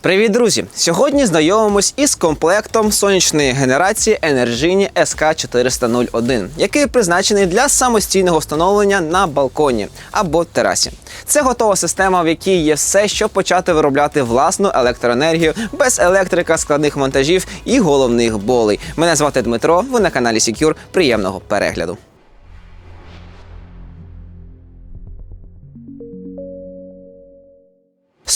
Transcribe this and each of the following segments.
Привіт, друзі! Сьогодні знайомимось із комплектом сонячної генерації Energini SK401, який призначений для самостійного встановлення на балконі або терасі. Це готова система, в якій є все, щоб почати виробляти власну електроенергію без електрика, складних монтажів і головних болей. Мене звати Дмитро. Ви на каналі Secure. Приємного перегляду.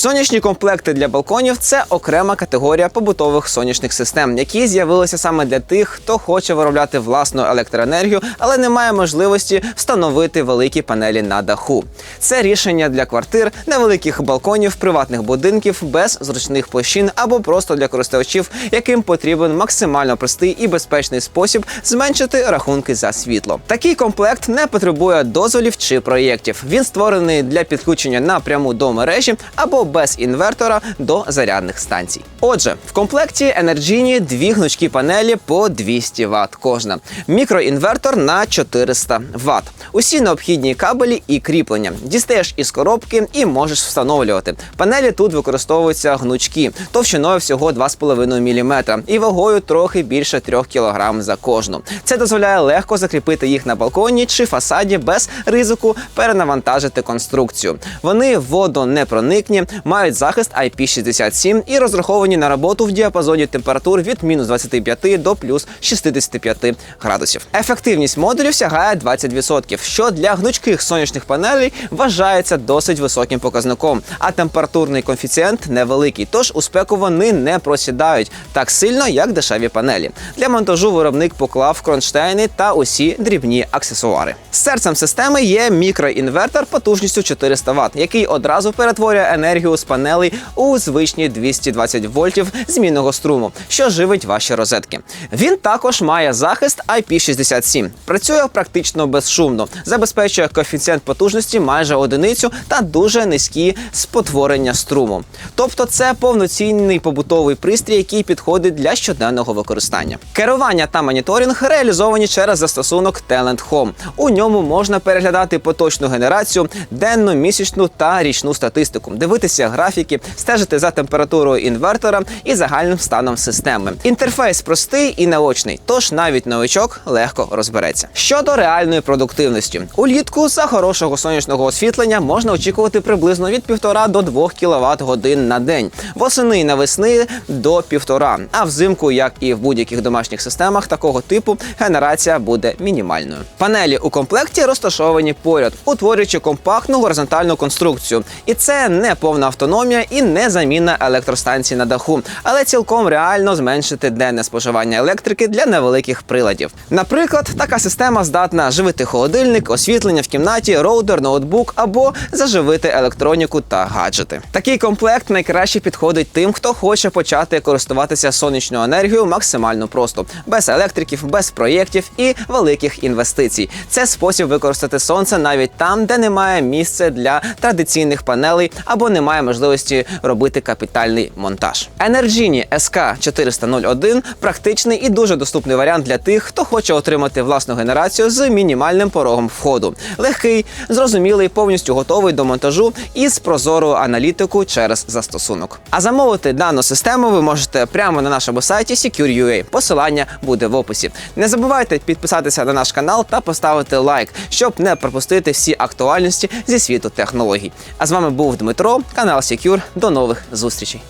Сонячні комплекти для балконів це окрема категорія побутових сонячних систем, які з'явилися саме для тих, хто хоче виробляти власну електроенергію, але не має можливості встановити великі панелі на даху. Це рішення для квартир, невеликих балконів, приватних будинків без зручних площин або просто для користувачів, яким потрібен максимально простий і безпечний спосіб зменшити рахунки за світло. Такий комплект не потребує дозволів чи проєктів. Він створений для підключення напряму до мережі або без інвертора до зарядних станцій. Отже, в комплекті Energini дві гнучкі панелі по 200 Вт кожна, мікроінвертор на 400 Вт. Усі необхідні кабелі і кріплення. Дістаєш із коробки і можеш встановлювати. Панелі тут використовуються гнучкі, товщиною всього 2,5 мм і вагою трохи більше 3 кг за кожну. Це дозволяє легко закріпити їх на балконі чи фасаді без ризику перенавантажити конструкцію. Вони водонепроникні, мають захист IP67 і розраховані на роботу в діапазоні температур від мінус 25 до плюс 65 градусів. Ефективність модулів сягає 20%, що для гнучких сонячних панелей вважається досить високим показником. А температурний коефіцієнт невеликий, тож у спеку вони не просідають так сильно, як дешеві панелі. Для монтажу виробник поклав кронштейни та усі дрібні аксесуари. Серцем системи є мікроінвертор потужністю 400 Вт, який одразу перетворює енергію з панелей у звичні 220 вольтів змінного струму, що живить ваші розетки. Він також має захист IP67. Працює практично безшумно, забезпечує коефіцієнт потужності майже одиницю та дуже низькі спотворення струму. Тобто, це повноцінний побутовий пристрій, який підходить для щоденного використання. Керування та моніторинг реалізовані через застосунок Talent Home. У ньому можна переглядати поточну генерацію, денну, місячну та річну статистику, дивитися графіки, стежити за температурою інвертора і загальним станом системи. Інтерфейс простий і наочний, тож навіть новичок легко розбереться. Щодо реальної продуктивності, улітку за хорошого сонячного освітлення можна очікувати приблизно від 1,5 до 2 кВт годин на день, восени і навесни до 1,5, а взимку, як і в будь-яких домашніх системах такого типу, генерація буде мінімальною. Панелі у комплекті розташовані поряд, утворюючи компактну горизонтальну конструкцію. І це не повна автономія і не заміна електростанції на даху, але цілком реально зменшити денне споживання електрики для невеликих приладів. Наприклад, така система здатна живити холодильник, освітлення в кімнаті, роутер, ноутбук або заживити електроніку та гаджети. Такий комплект найкраще підходить тим, хто хоче почати користуватися сонячною енергією максимально просто, без електриків, без проєктів і великих інвестицій. Це спосіб використати сонце навіть там, де немає місця для традиційних панелей або немає можливості робити капітальний монтаж. Energini SK401 – практичний і дуже доступний варіант для тих, хто хоче отримати власну генерацію з мінімальним порогом входу. Легкий, зрозумілий, повністю готовий до монтажу із прозорою аналітику через застосунок. А замовити дану систему ви можете прямо на нашому сайті Secure.ua. Посилання буде в описі. Не забувайте підписатися на наш канал та поставити лайк, щоб не пропустити всі актуальності зі світу технологій. А з вами був Дмитро, канал Secure. До нових зустрічей.